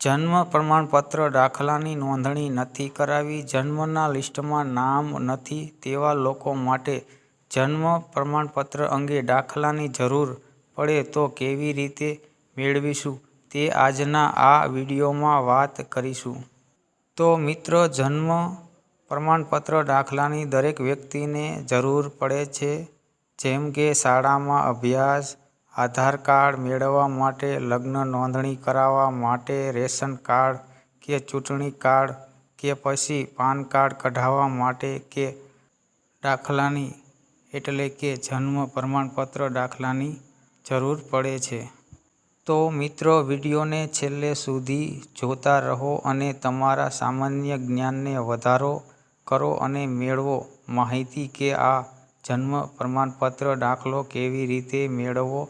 જન્મ પ્રમાણપત્ર દાખલાની નોંધણી નથી કરાવી, જન્મના લિસ્ટમાં નામ નથી તેવા લોકો માટે જન્મ પ્રમાણપત્ર અંગે દાખલાની જરૂર પડે તો કેવી રીતે મેળવીશું તે આજના આ વિડીયોમાં વાત કરીશું. તો મિત્રો, જન્મ પ્રમાણપત્ર દાખલાની દરેક વ્યક્તિને જરૂર પડે છે, જેમ કે શાળામાં અભ્યાસ આધાર કાર્ડ મેળવવા માટે, લગ્ન નોંધણી કરાવવા માટે, રેશન કાર્ડ કે ચૂંટણી કાર્ડ કે પછી પાન કાર્ડ કઢાવવા માટે કે દાખલાની, એટલે કે જન્મ પ્રમાણપત્ર દાખલાની જરૂર પડે છે. તો મિત્રો, વિડીયોને છેલ્લે સુધી જોતા રહો અને તમારા સામાન્ય જ્ઞાનને વધારો કરો અને મેળવો માહિતી કે આ જન્મ પ્રમાણપત્ર દાખલો કેવી રીતે મેળવવો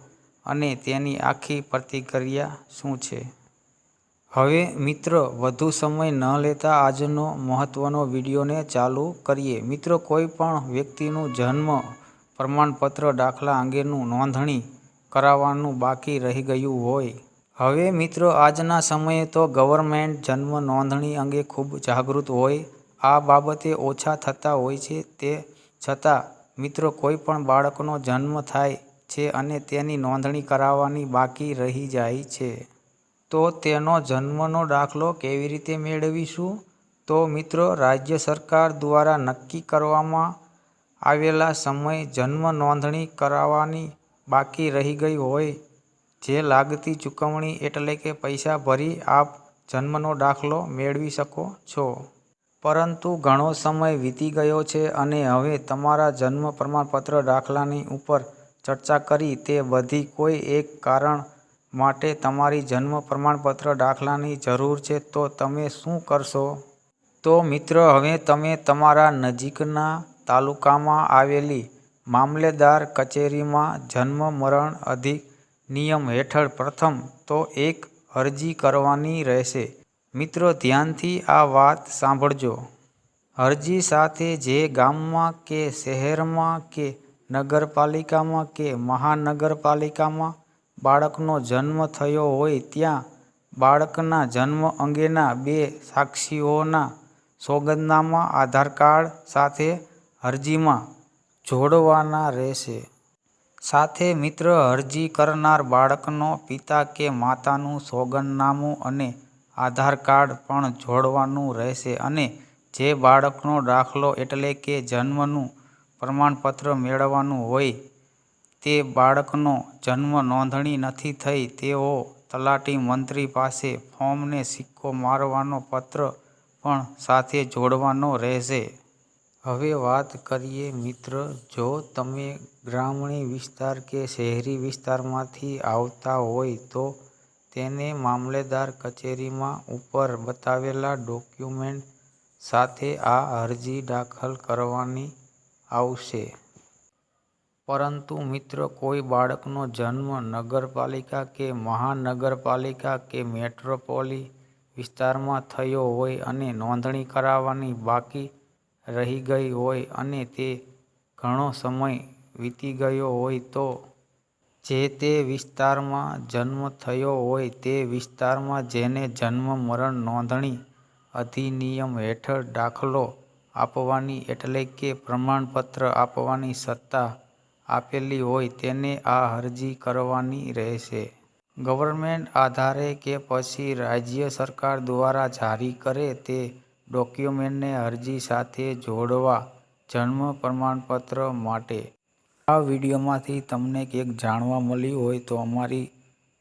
અને તેની આખી પ્રતિક્રિયા શું છે? હવે મિત્રો, વધુ સમય ન લેતા આજનો મહત્ત્વનો વિડીયોને ચાલુ કરીએ. મિત્રો, કોઈ પણ વ્યક્તિનું જન્મ પ્રમાણપત્ર દાખલા અંગેનું નોંધણી કરાવવાનું બાકી રહી ગયું હોય. હવે મિત્રો, આજના સમયે તો ગવર્મેન્ટ જન્મ નોંધણી અંગે ખૂબ જાગૃત હોય. આ બાબતે ઓછા થતા હોય છે તે છતાં મિત્રો, કોઈ પણ બાળકનો જન્મ થાય છે અને તેની નોંધણી કરાવવાની બાકી રહી જાય છે. તો તેનો જન્મનો દાખલો કેવી રીતે મેળવીશું? તો મિત્રો, રાજ્ય સરકાર દ્વારા નક્કી કરવામાં આવેલા સમય જન્મ નોંધણી કરાવવાની બાકી રહી ગઈ હોય. જે લાગતી ચૂકવણી એટલે કે પૈસા ભરી આપ જન્મનો દાખલો મેળવી શકો છો. પરંતુ ઘણો સમય વીતી ગયો છે અને હવે તમારા જન્મ પ્રમાણપત્ર દાખલાની ઉપર ચર્ચા કરી તે બધી કોઈ એક કારણ માટે તમારી જન્મ પ્રમાણપત્ર દાખલાની જરૂર છે, તો તમે શું કરશો? તો મિત્રો, હવે તમે તમારા નજીકના તાલુકામાં આવેલી મામલેદાર કચેરીમાં જન્મ મરણ અધિનિયમ હેઠળ પ્રથમ તો એક અરજી કરવાની રહેશે. મિત્રો, ધ્યાનથી આ વાત સાંભળજો. અરજી સાથે જે ગામમાં કે શહેરમાં કે નગરપાલિકામાં કે મહાનગરપાલિકામાં બાળકનો જન્મ થયો હોય ત્યાં બાળકના જન્મ અંગેના બે સાક્ષીઓના સોગંદનામા આધાર કાર્ડ સાથે અરજીમાં જોડવાના રહેશે. સાથે મિત્ર અરજી કરનાર બાળકનો પિતા કે માતાનું સોગંદનામું અને આધાર કાર્ડ પણ જોડવાનું રહેશે અને જે બાળકનો દાખલો એટલે કે જન્મનું પ્રમાણપત્ર મેળવવાનું હોય તે બાળકનો જન્મ નોંધણી નથી થઈ, તેઓ તલાટી મંત્રી પાસે ફોર્મને સિક્કો મારવાનો પત્ર પણ સાથે જોડવાનો રહેશે. હવે વાત કરીએ મિત્ર, જો તમે ગ્રામીણ વિસ્તાર કે શહેરી વિસ્તારમાંથી આવતા હોય તો તેને મામલેદાર કચેરીમાં ઉપર બતાવેલા ડોક્યુમેન્ટ સાથે આ અરજી દાખલ કરવાની આવશે. પરંતુ મિત્રો, કોઈ બાળકનો જન્મ નગરપાલિકા કે મહાનગરપાલિકા કે મેટ્રોપોલી વિસ્તારમાં થયો હોય અને નોંધણી કરાવવાની બાકી રહી ગઈ હોય અને તે ઘણો સમય વીતી ગયો હોય તો જે તે વિસ્તારમાં જન્મ થયો હોય તે વિસ્તારમાં જેને જન્મ મરણ નોંધણી અધિનિયમ હેઠળ દાખલો આપવાની એટલે કે પ્રમાણપત્ર આપવાની સત્તા આપેલી હોય તેને આ અરજી કરવાની રહેશે. ગવર્મેન્ટ આધારે કે પછી રાજ્ય સરકાર દ્વારા જારી કરે તે ડોક્યુમેન્ટને અરજી સાથે જોડવા જન્મ પ્રમાણપત્ર માટે. આ વિડીયોમાંથી તમને કંઈક જાણવા મળ્યું હોય તો અમારી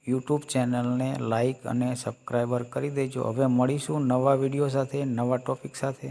યુટ્યુબ ચેનલને લાઈક અને સબસ્ક્રાઈબર કરી દેજો. હવે મળીશું નવા વીડિયો સાથે, નવા ટોપિક સાથે.